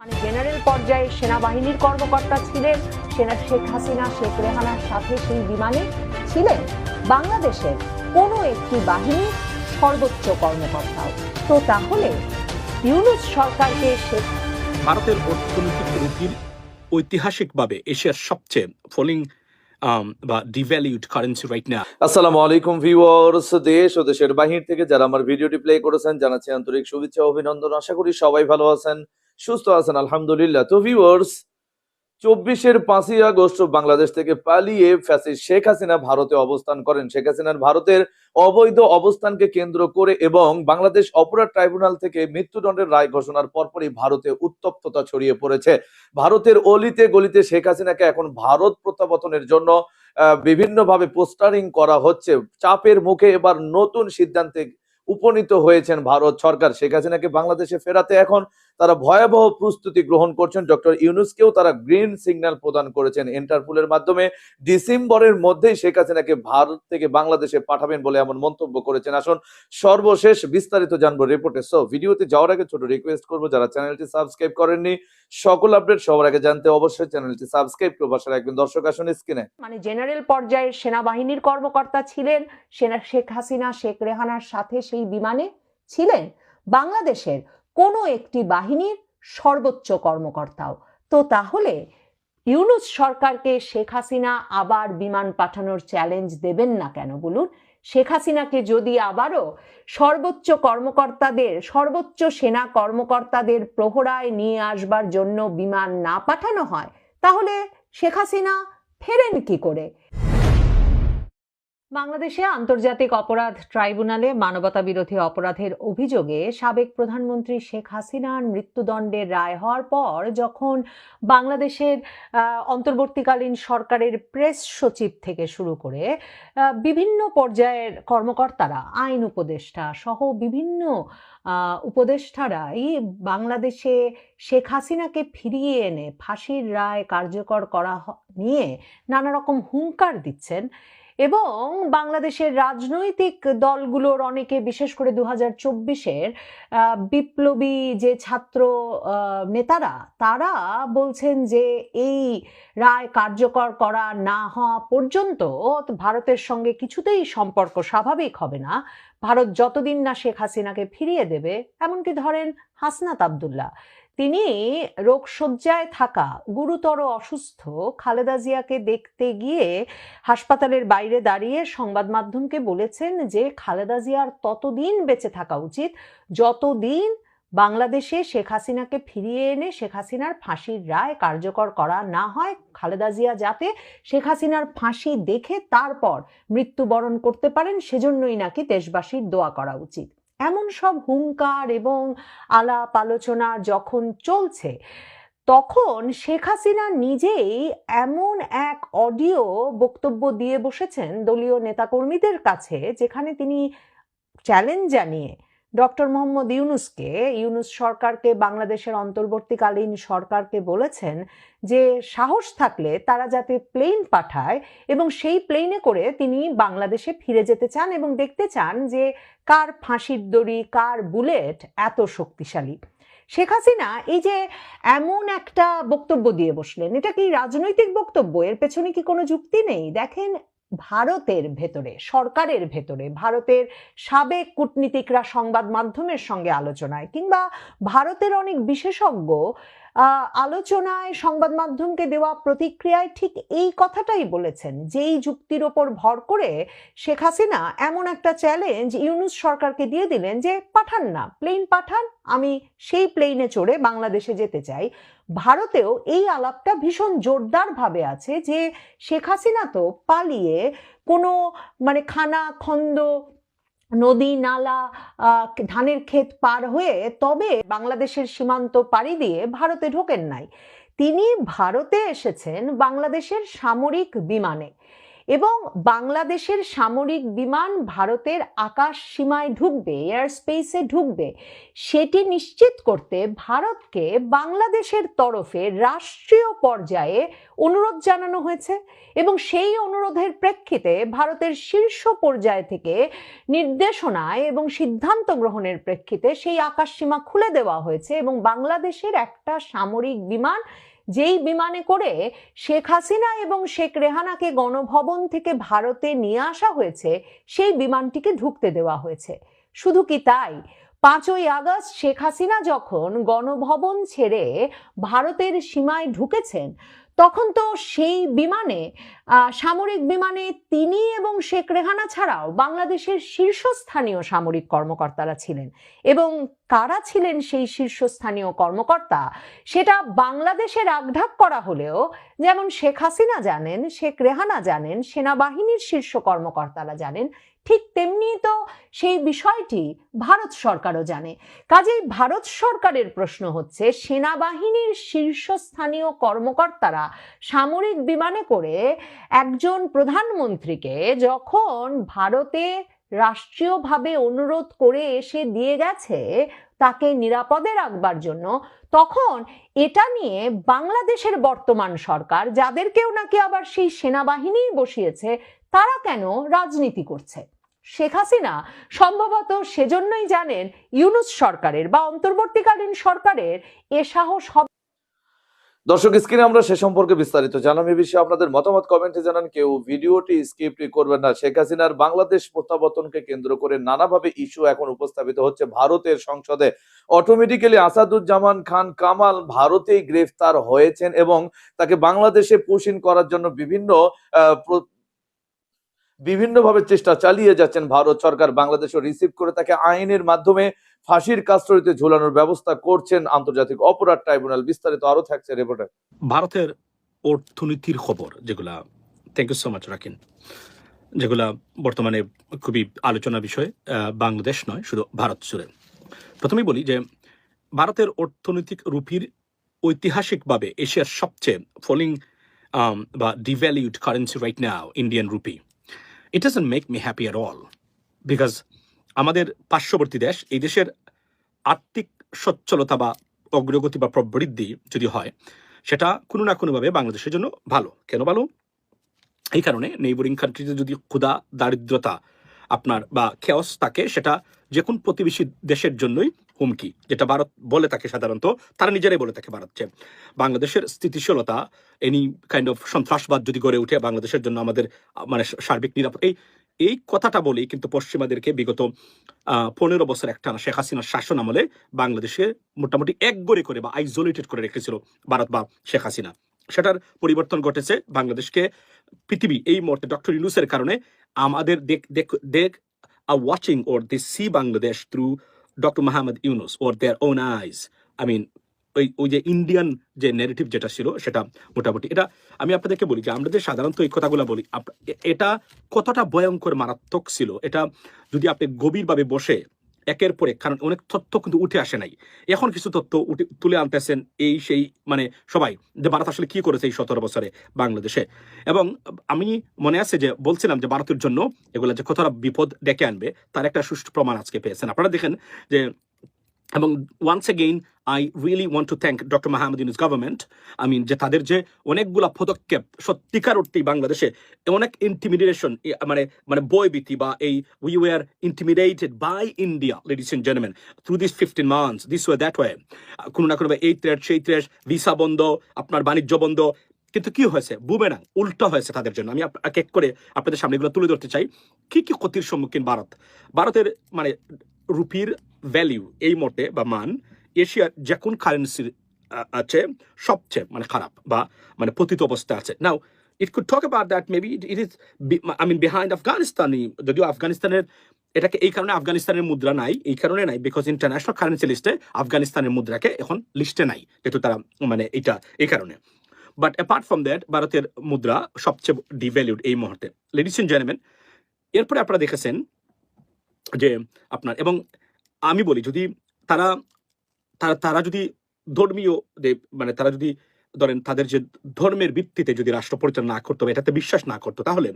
মানে জেনারেল পর্যায়ে সেনাবাহিনীর কর্মকর্তা ছিলেন সেনা শেখ হাসিনা শেখ রেহানার সাথে সেই বিমানে ছিলেন বাংলাদেশের কোনো একটি বাহিনীর সর্বোচ্চ কর্মকর্তাও। তো তাহলে ইউনুস সরকারকে শেখ ভারতের অর্থনৈতিক রুপির ঐতিহাসিকভাবে এশিয়ার সবচেয়ে ফলিং বা ডিভ্যালিউড কারেন্সি রাইট না আসসালামু আলাইকুম ভিউয়ার্স দেশ ও দেশের বাহির থেকে যারা আমার ভিডিওটি প্লে করেছেন জানাচ্ছি আন্তরিক শুভেচ্ছা অভিনন্দন। আশা করি সবাই ভালো আছেন। সুস্থ আছেন, আলহামদুলিল্লাহ। তো ভিউয়ার্স চব্বিশের পাঁচই আগস্ট বাংলাদেশ থেকে পালিয়ে ফ্যাসিস্ট শেখ হাসিনা ভারতে অবস্থান করেন। শেখ হাসিনার ভারতের অবৈধ অবস্থানকে কেন্দ্র করে এবং বাংলাদেশ অপরাধ ট্রাইব্যুনাল থেকে মৃত্যুদণ্ডের রায় ঘোষণার পরপরই ভারতে উত্তপ্ততা ছড়িয়ে পড়েছে। ভারতের অলিতে গলিতে শেখ হাসিনাকে এখন ভারত প্রত্যাবর্তনের জন্য বিভিন্নভাবে পোস্টারিং করা হচ্ছে। চাপের মুখে এবার নতুন সিদ্ধান্তে উপনীত হয়েছেন ভারত সরকার। শেখ হাসিনাকে বাংলাদেশে ফেরাতে এখন তারা ভয়াবহ প্রস্তুতি গ্রহণ করছেন। ডক্টর ইউনুসকেও তারা গ্রিন সিগন্যাল প্রদান করেছেন ইন্টারপুলের মাধ্যমে। ডিসেম্বরের মধ্যেই শেখ হাসিনাকে ভারত থেকে বাংলাদেশে পাঠাবেন বলে এমন মন্তব্য করেছেন। আসুন সর্বশেষ বিস্তারিত জানব রিপোর্টে। সো ভিডিওতে যাওয়ার আগে ছোট রিকোয়েস্ট করব, যারা চ্যানেলটি সাবস্ক্রাইব করেননি, সকল আপডেট সবার আগে জানতে অবশ্যই চ্যানেলটি সাবস্ক্রাইব করে। পাশে রাখবেন দর্শক, আসুন স্ক্রিনে মানে জেনারেল পর্যায়ের সেনাবাহিনীর কর্মকর্তা ছিলেন, সেনা শেখ হাসিনা, শেখ রেহানার সাথে সেই বিমানে ছিলেন। বাংলাদেশের কোনো একটি বাহিনীর সর্বোচ্চ কর্মকর্তাও। তো তাহলে ইউনুস সরকারকে শেখ হাসিনা আবার বিমান পাঠানোর চ্যালেঞ্জ দেবেন না কেন বলুন? শেখ হাসিনাকে যদি আবারও সর্বোচ্চ কর্মকর্তাদের, সর্বোচ্চ সেনা কর্মকর্তাদের প্রহরায় নিয়ে আসবার জন্য বিমান না পাঠানো হয়, তাহলে শেখ হাসিনা ফেরেন কি করে? বাংলাদেশে আন্তর্জাতিক অপরাধ ট্রাইব্যুনালে মানবতা বিরোধী অপরাধের অভিযোগে সাবেক প্রধানমন্ত্রী শেখ হাসিনার মৃত্যুদণ্ডের রায় হওয়ার পর যখন বাংলাদেশের অন্তর্বর্তীকালীন সরকারের প্রেস সচিব থেকে শুরু করে বিভিন্ন পর্যায়ের কর্মকর্তারা, আইন উপদেষ্টা সহ বিভিন্ন উপদেষ্টারাই বাংলাদেশে শেখ হাসিনাকে ফিরিয়ে এনে ফাঁসির রায় কার্যকর করা নিয়ে নানা রকম হুঙ্কার দিচ্ছেন। এবং বাংলাদেশের রাজনৈতিক দলগুলোর অনেকে, বিশেষ করে দু হাজার চব্বিশের বিপ্লবী যে ছাত্র নেতারা, তারা বলছেন যে এই রায় কার্যকর করা না হওয়া পর্যন্ত ভারতের সঙ্গে কিছুতেই সম্পর্ক স্বাভাবিক হবে না। ভারত যতদিন না শেখ হাসিনাকে ফিরিয়ে দেবে, এমনকি ধরেন হাসনাত আবদুল্লাহ। তিনি রোগশয্যায় থাকা গুরুতর অসুস্থ খালেদা জিয়াকে দেখতে গিয়ে হাসপাতালের বাইরে দাঁড়িয়ে সংবাদ মাধ্যমকে বলেছেন যে খালেদা জিয়ার ততদিন বেঁচে থাকা উচিত। যতদিন বাংলাদেশে শেখ হাসিনাকে ফিরিয়ে এনে শেখ হাসিনার ফাঁসির রায় কার্যকর করা না হয়, খালেদা জিয়া যাতে শেখ হাসিনার ফাঁসি দেখে তারপর মৃত্যুবরণ করতে পারেন, সেজন্যই নাকি দেশবাসীর দোয়া করা উচিত। এমন সব হুঙ্কার এবং আলাপ আলোচনা যখন চলছে, তখন শেখ হাসিনা নিজেই এমন এক অডিও বক্তব্য দিয়ে বসেছেন দলীয় নেতাকর্মীদের কাছে, যেখানে তিনি চ্যালেঞ্জ জানিয়ে ডক্টর মোহাম্মদ ইউনুসকে, ইউনুস সরকারকে, বাংলাদেশের অন্তর্বর্তীকালীন সরকারকে বলেছেন যে সাহস থাকলে তারা যাতে প্লেন পাঠায় এবং সেই প্লেনে করে তিনি বাংলাদেশে ফিরে যেতে চান এবং দেখতে চান যে কার ফাঁসির দড়ি, কার বুলেট এত শক্তিশালী। শেখ হাসিনা এই যে এমন একটা বক্তব্য দিয়ে বসলেন, এটা কি রাজনৈতিক বক্তব্য? এর পেছনে কি কোনো যুক্তি নেই? দেখেন ভারতের ভেতরে, সরকারের ভেতরে, ভারতের সাবেক কূটনীতিকরা সংবাদ মাধ্যমের সঙ্গে আলোচনায় কিংবা ভারতের অনেক বিশেষজ্ঞ আলোচনায় সংবাদ মাধ্যমকে দেওয়া প্রতিক্রিয়ায় ঠিক এই কথাটাই বলেছেন, যেই যুক্তির ওপর ভর করে শেখ হাসিনা এমন একটা চ্যালেঞ্জ ইউনুস সরকারকে দিয়ে দিলেন যে, পাঠান না প্লেন পাঠান, আমি সেই প্লেনে চড়ে বাংলাদেশে যেতে চাই। ভারতেও এই আলাপটা ভীষণ জোরদার ভাবে আছে যে, শেখ হাসিনা তো পালিয়ে কোনো মানে খানা, খন্দ নদী, নালা ধানের ক্ষেত পার হয়ে তবে বাংলাদেশের সীমান্ত পাড়ি দিয়ে ভারতে ঢোকেন নাই। তিনি ভারতে এসেছেন বাংলাদেশের সামরিক বিমানে। এবং বাংলাদেশের সামরিক বিমান ভারতের আকাশ সীমায় ঢুকবে এয়ার স্পেসে ঢুকবে, সেটি নিশ্চিত করতে ভারতকে বাংলাদেশের তরফে রাষ্ট্রীয় পর্যায়ে অনুরোধ জানানো হয়েছে এবং সেই অনুরোধের প্রেক্ষিতে ভারতের শীর্ষ পর্যায় থেকে নির্দেশনায় এবং সিদ্ধান্ত গ্রহণের প্রেক্ষিতে সেই আকাশ সীমা খুলে দেওয়া হয়েছে এবং বাংলাদেশের একটা সামরিক বিমান যেই বিমানে করে শেখ হাসিনা এবং শেখ রেহানাকে গণভবন থেকে ভারতে নিয়ে আসা হয়েছে, সেই বিমানটিকে ঢুকতে দেওয়া হয়েছে। শুধু কি তাই? পাঁচই আগস্ট শেখ হাসিনা যখন গণভবন ছেড়ে ভারতের সীমায় ঢুকেছেন, তখন তো সেই বিমানে সামরিক বিমানে তিনি এবং শেখ রেহানা ছাড়াও বাংলাদেশের শীর্ষস্থানীয় সামরিক কর্মকর্তারা ছিলেন। এবং কারা ছিলেন সেই শীর্ষস্থানীয় কর্মকর্তা, সেটা বাংলাদেশে রাগঢাক করা হলেও যেমন শেখ হাসিনা জানেন, শেখ রেহানা জানেন, সেনাবাহিনীর শীর্ষ কর্মকর্তারা জানেন, ঠিক তেমনি সেই বিষয়টি ভারত সরকারও জানে। কাজেই ভারত সরকারের প্রশ্ন হচ্ছে, সেনাবাহিনীর শীর্ষস্থানীয় কর্মকর্তারা সামরিক বিমানে করে একজন প্রধানমন্ত্রীকে যখন ভারতে রাষ্ট্রীয়ভাবে অনুরোধ করে এসে দিয়ে গেছে, তাকে নিরাপদে রাখবার জন্য, তখন এটা নিয়ে বাংলাদেশের বর্তমান সরকার, যাদেরকেও নাকি আবার সেই সেনাবাহিনীই বসিয়েছে, তারা কেন রাজনীতি করছে? শেখ হাসিনা সম্ভবত সেজন্যই জানেন ইউনুস সরকারের বা অন্তর্বর্তীকালীন সরকারের এ সাহস হবে দর্শক, স্ক্রিনে আমরা সে সম্পর্কে বিস্তারিত জানাম এ বিষয়ে আপনাদের মতামত কমেন্টে জানান। কেউ ভিডিওটি স্কিপ করবেন না। শেখ হাসিনার বাংলাদেশ প্রত্যাবর্তনকে কেন্দ্র করে নানাভাবে ইস্যু এখন উপস্থাপিত হচ্ছে ভারতের সংসদে। অটোমেটিক্যালি আসাদুজ্জামান খান কামাল ভারতেই গ্রেফতার হয়েছেন এবং তাকে বাংলাদেশে পুশিন করার জন্য বিভিন্ন বিভিন্নভাবে চেষ্টা চালিয়ে যাচ্ছেন ভারত সরকার। বাংলাদেশও রিসিভ করে তাকে আইনের মাধ্যমে ফাঁসির কাস্টডিতে ঝোলানোর ব্যবস্থা করছেন। আন্তর্জাতিক অপরাধ ট্রাইব্যুনাল বিস্তারিত আরও থাকছে রিপোর্টে ভারতের অর্থনীতির খবর যেগুলা থ্যাংক ইউ সো মাচ রাখেন যেগুলা বর্তমানে খুবই আলোচনা বিষয় বাংলাদেশ নয়, শুধু ভারত জুড়ে। প্রথমেই বলি যে, ভারতের অর্থনৈতিক রুপির ঐতিহাসিকভাবে এশিয়ার সবচেয়ে ফলিং বা devalued currency right now Indian rupee it doesn't make me happy at all because আমাদের পার্শ্ববর্তী দেশ, এই দেশের আর্থিক সচ্ছলতা বা অগ্রগতি বা প্রবৃদ্ধি যদি হয়, সেটা কোনো না কোনোভাবে বাংলাদেশের জন্য ভালো। কেন ভালো? এই কারণে নেইবরিং কান্ট্রিতে যদি ক্ষুধা, দারিদ্রতা আপনার বা খেয়স থাকে, সেটা যে কোন প্রতিবেশী দেশের জন্যই হুমকি, যেটা ভারত বলে থাকে সাধারণত, তারা নিজেরাই বলে থাকে ভারতকে। বাংলাদেশের স্থিতিশীলতা এনি কাইন্ড অফ সন্ত্রাসবাদ যদি গড়ে উঠে বাংলাদেশের জন্য আমাদের মানে সার্বিক নিরাপদ এই এই কথাটা বলেই কিন্তু পশ্চিমাদেরকে বিগত পনেরো বছর একটা শেখ হাসিনার শাসন আমলে বাংলাদেশে মোটামুটি এক গড়ে করে বা আইসোলেটেড করে রেখেছিল ভারত বা শেখ হাসিনা। সেটার পরিবর্তন ঘটেছে বাংলাদেশকে, পৃথিবী এই মুহূর্তে ডক্টর ইউনুসের কারণে আমাদের দেখ দেখ দেখ, are watching or they see Bangladesh through Dr. Mahmud Yunus or their own eyes I mean ওই ওই যে ইন্ডিয়ান যে নেগেটিভ যেটা ছিল, সেটা মোটামুটি এটা আমি আপনাদেরকে বলি যে আমরা যে সাধারণত এই কথাগুলো বলি এটা কতটা ভয়ঙ্কর মারাত্মক ছিল, এটা যদি আপনি গভীরভাবে বসে একের পরে কারণ অনেক তথ্য কিন্তু উঠে আসে নাই। এখন কিছু তথ্য উঠে তুলে আনতেছেন এই সেই মানে সবাই যে ভারত আসলে কি করেছে এই সতেরো বছরে বাংলাদেশে। এবং আমি মনে আছে যে বলছিলাম যে ভারতের জন্য এগুলো যে কতটা বিপদ ডেকে আনবে, তার একটা সুষ্ঠু প্রমাণ আজকে পেয়েছেন। আপনারা দেখেন যে এবং once again I really want to thank doctor Mahmud Yunus government I mean যে তাদের যে অনেকগুলা পদক্ষেপ সত্যিকার অর্থেই বাংলাদেশে অনেক ইন্টিমিডিয়েশন মানে মানে বয়ভীতি বা এই we were intimidated by India ladies and gentleman through this fifteen months this way that way কোনো না কোনো এই থ্রেট সেই থ্রেট ভিসা বন্ধ, আপনার বাণিজ্য বন্ধ। কিন্তু কি হয়েছে? বুমেরাং উল্টো হয়েছে তাদের জন্য। আমি এক এক করে আপনাদের সামনে এগুলো তুলে ধরতে চাই। কি কি ক্ষতির সম্মুখীন ভারত? ভারতের মানে রুপির ভ্যালিউ এই মতে বা মান এশিয়ার যে কোন কারেন্সির আছে, সবচেয়ে মানে খারাপ বা মানে পতিত অবস্থা আছে। Now it could talk about that maybe it is I mean behind Afghanistan যদিও আফগানিস্তানের এটাকে এই কারণে আফগানিস্তানের মুদ্রা নাই, এই কারণে নাই বিকজ ইন্টারন্যাশনাল কারেন্সি লিস্টে আফগানিস্তানের মুদ্রাকে এখন লিস্টে নাই, যেহেতু তারা মানে এটা, এই কারণে। বাট অ্যাপার্ট ফ্রম দ্যাট ভারতের মুদ্রা সবচেয়ে ডিভ্যালিউড এই মুহূর্তে। লেডিস এন্ড জেন্টলম্যান এরপরে আপনারা দেখেছেন যে আপনার, এবং আমি বলি, যদি তারা তারা তারা যদি ধর্মীয় যে মানে তারা যদি ধরেন তাদের যে ধর্মের ভিত্তিতে যদি রাষ্ট্র পরিচালনা না করতো এটাতে বিশ্বাস না করতো, তাহলে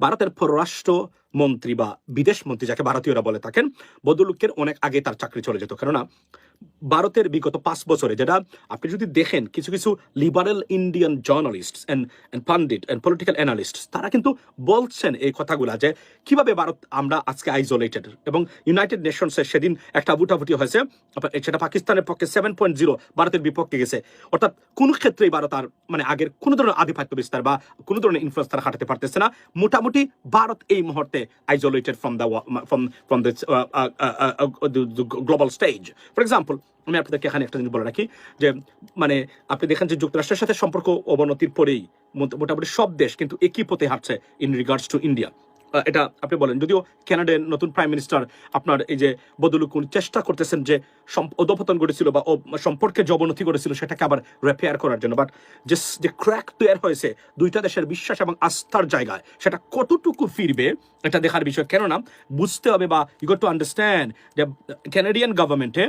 ভারতের পররাষ্ট্র মন্ত্রী বা বিদেশ মন্ত্রী যাকে ভারতীয়রা বলে থাকেন বদলুকের অনেক আগে তার চাকরি চলে যেত। কেননা ভারতের বিগত পাঁচ বছরে যেটা আপনি যদি দেখেন, কিছু কিছু liberal Indian journalist and pundit and political analyst তারা কিন্তু বলছেন এই কথাগুলা যে, কীভাবে ভারত আমরা আজকে আইসোলেটেড এবং ইউনাইটেড নেশনসের সেদিন একটা বুটাবুটি হয়েছে সেটা পাকিস্তানের পক্ষে সেভেন পয়েন্ট জিরো ভারতের বিপক্ষে গেছে। অর্থাৎ কোনো ক্ষেত্রেই ভারত আর মানে আগের কোনো ধরনের আধিপত্য বিস্তার বা কোনো ধরনের ইনফ্লুয়েন্স তারা হাঁটাতে পারতেছে না। মোটামুটি ভারত এই মুহূর্তে isolated uh, uh, uh, the, the global stage. For example আমি আপনাদেরকে এখানে একটা জিনিস বলে রাখি যে মানে আপনি দেখেন যে যুক্তরাষ্ট্রের সাথে সম্পর্ক অবনতির পরেই মোটামুটি সব দেশ কিন্তু একই পথে হাঁটছে ইন রিগার্ডস টু ইন্ডিয়া এটা আপনি বলেন। যদিও কানাডার নতুন প্রাইম মিনিস্টার আপনার এই যে বদলুকুন চেষ্টা করতেছেন যে অধপতন ঘটেছিল বা ও- সম্পর্কে যে অবনতি ঘটেছিল সেটাকে আবার রেপেয়ার করার জন্য। বাট যে যে ক্র্যাক তৈরি হয়েছে, দুইটা দেশের বিশ্বাস এবং আস্থার জায়গায়, সেটা কতটুকু ফিরবে, এটা দেখার বিষয়। কেননা, বুঝতে হবে বা ইউ গট টু আন্ডারস্ট্যান্ড যে ক্যানাডিয়ান গভর্নমেন্টে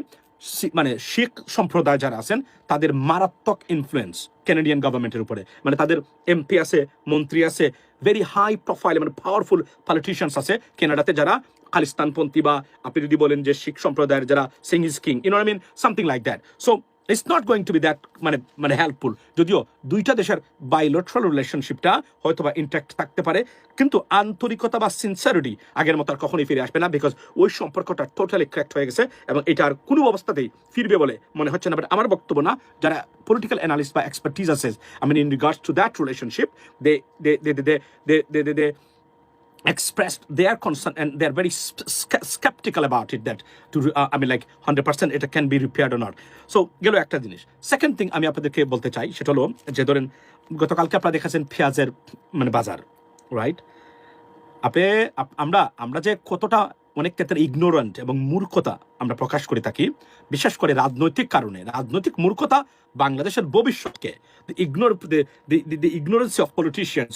মানে শিখ সম্প্রদায় যারা আছেন, তাদের মারাত্মক ইনফ্লুয়েন্স ক্যানাডিয়ান গভর্নমেন্টের উপরে। মানে তাদের এমপি আছে, মন্ত্রী আছে ভেরি হাই প্রোফাইল মানে পাওয়ারফুল পলিটিশিয়ানস আছে কানাডাতে যারা খালিস্তানপন্থী বা আপনি যদি বলেন যে শিখ সম্প্রদায়ের যারা Singh is king you know I mean something like that so it's not going to be that মানে মানে হেল্পফুল যদিও দুইটা দেশের বাইলেট্রাল রিলেশনশিপটা হয়তো বা ইন্ট্যাক্ট থাকতে পারে, কিন্তু আন্তরিকতা বা সিনসিয়ারিটি আগের মতো আর কখনোই ফিরে আসবে না বিকজ ওই সম্পর্কটা টোটালি ক্র্যাক্ট হয়ে গেছে এবং এটা আর কোনো অবস্থাতেই ফিরবে বলে মনে হচ্ছে না। বাট আমার বক্তব্য না, যারা পলিটিক্যাল অ্যানালিস্ট বা এক্সপার্টিস আছে I mean in regards to that relationship they they they they they they they expressed their concern and they're very sk- sk- skeptical about it that to uh, I mean like 100% এটা can be repaired or not. So গেল একটা জিনিস। Second thing আমি আপনাদেরকে বলতে চাই সেটা হলো যে ধরেন গতকালকে আপনারা দেখেছেন পেঁয়াজের মানে বাজার রাইট আপ- আমরা আমরা যে কতটা অনেক ক্ষেত্রে ইগনোরেন্ট এবং মূর্খতা আমরা প্রকাশ করে থাকি বিশেষ করে রাজনৈতিক কারণে রাজনৈতিক মূর্খতা বাংলাদেশের ভবিষ্যৎকে ignore the ignorance of politicians